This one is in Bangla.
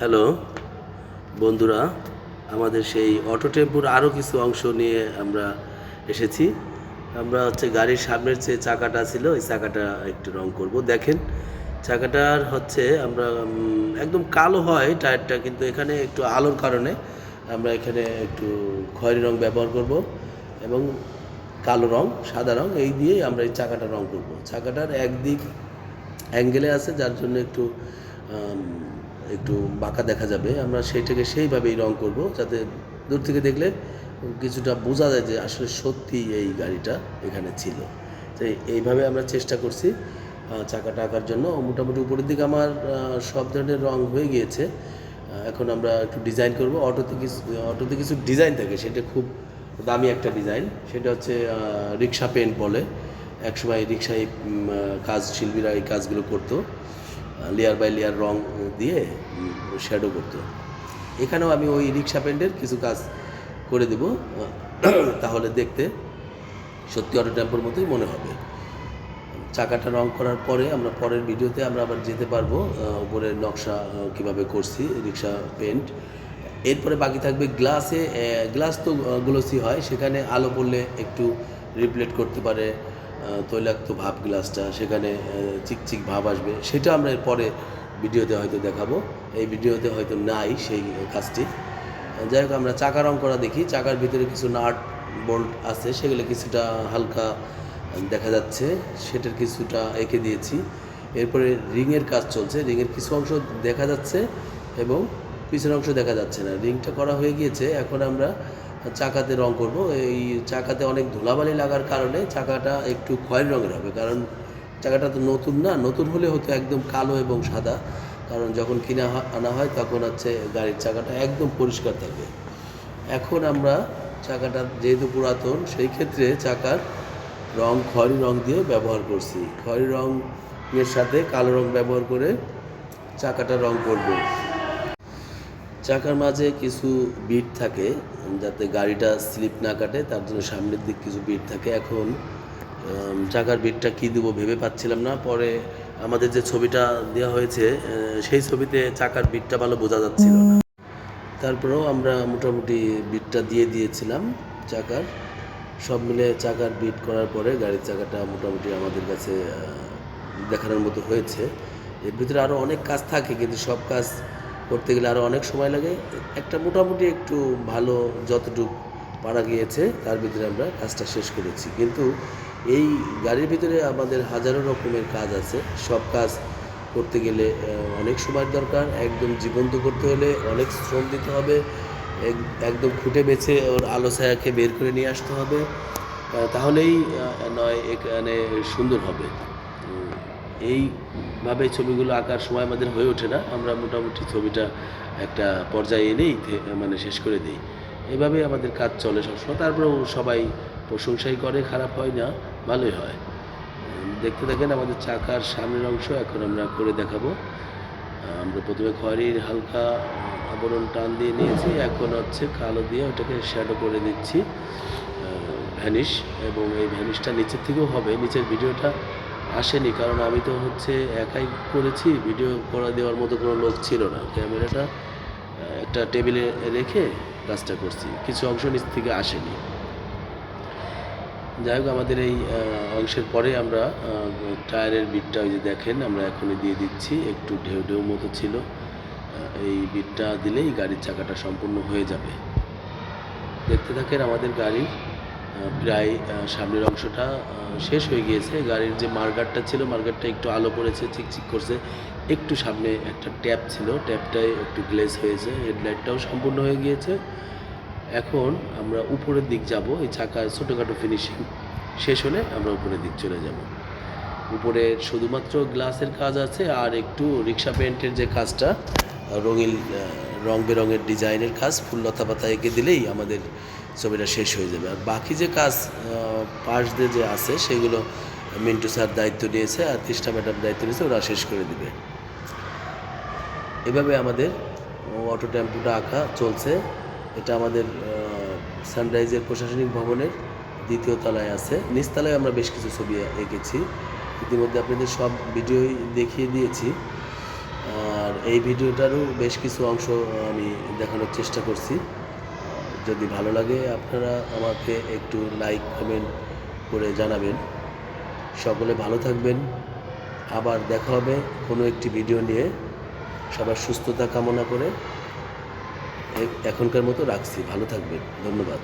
হ্যালো, বন্ধুরা, আমাদের সেই অটো টেম্পুর আরও কিছু অংশ নিয়ে আমরা এসেছি। আমরা হচ্ছে গাড়ির সামনের যে চাকাটা ছিল, ওই চাকাটা একটু রং করব। দেখেন, চাকাটার হচ্ছে আমরা একদম কালো হয় টায়ারটা, কিন্তু এখানে একটু আলোর কারণে আমরা এখানে একটু খয়েরি রং ব্যবহার করব এবং কালো রং, সাদা রং, এই দিয়েই আমরা এই চাকাটা রং করব। চাকাটার একদিক অ্যাঙ্গেলে আছে, যার জন্য একটু একটু বাঁকা দেখা যাবে, আমরা সেইটাকে সেইভাবেই রং করব, যাতে দূর থেকে দেখলে কিছুটা বোঝা যায় যে আসলে সত্যি এই গাড়িটা এখানে ছিল। তো এইভাবে আমরা চেষ্টা করছি চাকাটা আঁকার জন্য। মোটামুটি উপরের দিকে আমার সব ধরনের রং হয়ে গিয়েছে। এখন আমরা একটু ডিজাইন করব। অটোতে কিছু অটোতে কিছু ডিজাইন থাকে, সেটা খুব দামি একটা ডিজাইন। সেটা হচ্ছে রিক্সা পেন্ট বলে। একসময় রিক্সায় কাজ, শিল্পীরা এই কাজগুলো করতো। লেয়ার বাই লেয়ার রং দিয়ে শ্যাডো করতো। এখানেও আমি ওই রিক্সা পেন্টের কিছু কাজ করে দেব তাহলে দেখতে সত্যি অটো টেম্পোর মতোই মনে হবে। চাকাটা রং করার পরে আমরা পরের ভিডিওতে আমরা আবার যেতে পারব উপরের নকশা কীভাবে করছি রিক্সা পেন্ট এরপরে বাকি থাকবে গ্লাসে গ্লাস তো গ্লোসি হয়, সেখানে আলো পড়লে একটু রিপ্লেট করতে পারে তৈলাক্ত ভাব গ্লাসটা, সেখানে চিকচিক ভাব আসবে। সেটা আমরা এর পরে ভিডিওতে হয়তো দেখাবো। এই ভিডিওতে হয়তো নাই সেই কাজটি। যাই হোক, আমরা চাকা রং করা দেখি। চাকার ভিতরে কিছু নাট বোল্ট আছে, সেগুলো কিছুটা হালকা দেখা যাচ্ছে। সেটার কিছুটা এঁকে দিয়েছি। এরপরে রিংয়ের কাজ চলছে। রিংয়ের কিছু অংশ দেখা যাচ্ছে এবং পিছনের অংশ দেখা যাচ্ছে না। রিংটা করা হয়ে গিয়েছে। এখন আমরা চাকাতে রং করব। এই চাকাতে অনেক ধুলাবালি লাগার কারণে চাকাটা একটু খয়েরি রঙের হবে। কারণ চাকাটা তো নতুন না, নতুন হলে হতো একদম কালো এবং সাদা। কারণ যখন কিনে আনা হয় তখন হচ্ছে গাড়ির চাকাটা একদম পরিষ্কার থাকবে এখন আমরা চাকাটা যেহেতু পুরাতন, সেই ক্ষেত্রে চাকার রং খয়েরি রং দিয়ে ব্যবহার করছি। খয়েরি রং এর সাথে কালো রং ব্যবহার করে চাকাটা রং করব। চাকার মাঝে কিছু বিট থাকে, যাতে গাড়িটা স্লিপ না কাটে, তার জন্য সামনের দিক কিছু বিট থাকে। এখন চাকার বিটটা কী দেবো ভেবে পাচ্ছিলাম না। পরে আমাদের যে ছবিটা দেওয়া হয়েছে সেই ছবিতে চাকার বিটটা ভালো বোঝা যাচ্ছিল না। তারপরেও আমরা মোটামুটি বিটটা দিয়ে দিয়েছিলাম চাকার। সব মিলে চাকার বিট করার পরে গাড়ির চাকাটা মোটামুটি আমাদের কাছে দেখানোর মতো হয়েছে। এর ভিতরে আরও অনেক কাজ থাকে, কিন্তু সব কাজ করতে গেলে আরও অনেক সময় লাগে। একটা মোটামুটি একটু ভালো যতটুকু পারা গিয়েছে, তার ভিতরে আমরা কাজটা শেষ করেছি। কিন্তু এই গাড়ির ভিতরে আমাদের হাজারো রকমের কাজ আছে। সব কাজ করতে গেলে অনেক সময়ের দরকার। একদম জীবন্ত করতে হলে অনেক শ্রম দিতে হবে। এক- একদম খুঁটে বেছে ওর আলো ছায়াকে বের করে নিয়ে আসতে হবে। তাহলেই নয় এখানে সুন্দর হবে। এইভাবে ছবিগুলো আঁকার সময় আমাদের হয়ে ওঠে না। আমরা মোটামুটি ছবিটা একটা পর্যায়ে এনেই মানে শেষ করে দিই। এভাবে আমাদের কাজ চলে সবসময়। তারপরেও সবাই প্রশংসাই করে, খারাপ হয় না, ভালোই হয়। দেখতে থাকেন আমাদের চাকার সামনের অংশ, এখন আমরা করে দেখাবো। আমরা প্রথমে খয়েরির হালকা আবরণ টান দিয়ে নিয়েছি, এখন হচ্ছে কালো দিয়ে ওটাকে শ্যাডো করে দিচ্ছি ভ্যানিশ এবং এই ভ্যানিশটা নিচের থেকেও হবে। নিচের ভিডিওটা আসেনি, কারণ আমি তো হচ্ছে একাই করেছি ভিডিও করা দেওয়ার মতো কোনো লোক ছিল না। ক্যামেরাটা একটা টেবিলে রেখে কাজটা করছি, কিছু অংশ নিচ থেকে আসেনি। যাই হোক, আমাদের এই অংশের পরে আমরা টায়ারের বিটটা ওই যে দেখেন, আমরা এখনই দিয়ে দিচ্ছি, একটু ঢেউ ঢেউ মতো ছিল এই বিটটা দিলেই গাড়ির চাকাটা সম্পূর্ণ হয়ে যাবে। দেখতে থাকেন আমাদের গাড়ির প্রায় সামনের অংশটা শেষ হয়ে গিয়েছে। গাড়ির যে মার্গারটা ছিল মার্গারটা একটু আলো পড়েছে চিকচিক করছে। একটু সামনে একটা ট্যাপ ছিল, ট্যাপটায় একটু গ্লেজ হয়েছে, হেডলাইটটাও সম্পূর্ণ হয়ে গিয়েছে। এখন আমরা উপরের দিক যাব, এই চাকার ছোটোখাটো ফিনিশিং শেষ হলে আমরা উপরের দিক চলে যাব। উপরে শুধুমাত্র গ্লাসের কাজ আছে, আর একটু রিক্সা পেন্টের যে কাজটা, রঙিন রং বেরঙের ডিজাইনের কাজ, ফুল লতা পাতা এঁকে দিলেই আমাদের ছবিটা শেষ হয়ে যাবে। আর বাকি যে কাজ পাশ দিয়ে যে আছে, সেগুলো মিন্টু স্যার দায়িত্ব নিয়েছে আর তৃষ্ণা ম্যাডাম দায়িত্ব নিয়েছে, ওরা শেষ করে দিবে। এভাবে আমাদের অটো টেম্পুটা আঁকা চলছে। এটা আমাদের সানরাইজের প্রশাসনিক ভবনের দ্বিতীয় তলায় আছে। নিচতলায় আমরা বেশ কিছু ছবি এঁকেছি। ইতিমধ্যে আপনাদের সব ভিডিওই দেখিয়ে দিয়েছি। আর এই ভিডিওটারও বেশ কিছু অংশ আমি দেখানোর চেষ্টা করছি। যদি ভালো লাগে, আপনারা আমাকে একটু লাইক কমেন্ট করে জানাবেন। সকলে ভালো থাকবেন। আবার দেখা হবে কোনো একটি ভিডিও নিয়ে। সবার সুস্থতা কামনা করে এখনকার মতো রাখছি। ভালো থাকবেন। ধন্যবাদ।